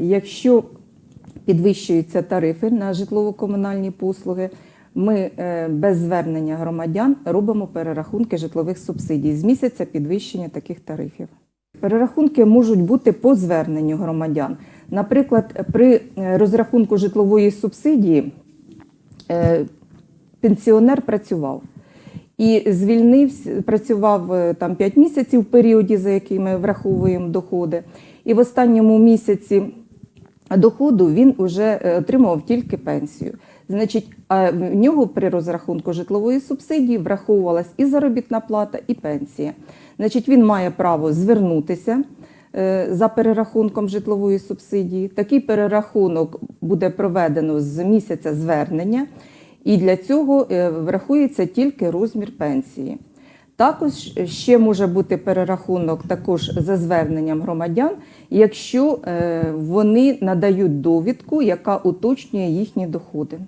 Якщо підвищуються тарифи на житлово-комунальні послуги, ми е, без звернення громадян робимо перерахунки житлових субсидій з місяця підвищення таких тарифів. Перерахунки можуть бути по зверненню громадян. Наприклад, при е, розрахунку житлової субсидії е, пенсіонер працював і звільнився, працював там 5 місяців в періоді, за який ми враховуємо доходи. І в останньому місяці доходу він вже е, отримував тільки пенсію. Значить, в нього при розрахунку житлової субсидії враховувалась і заробітна плата, і пенсія. Значить, він має право звернутися е, за перерахунком житлової субсидії. Такий перерахунок буде проведено з місяця звернення, і для цього е, врахується тільки розмір пенсії. Також ще може бути перерахунок також за зверненням громадян, якщо е, вони надають довідку, яка уточнює їхні доходи.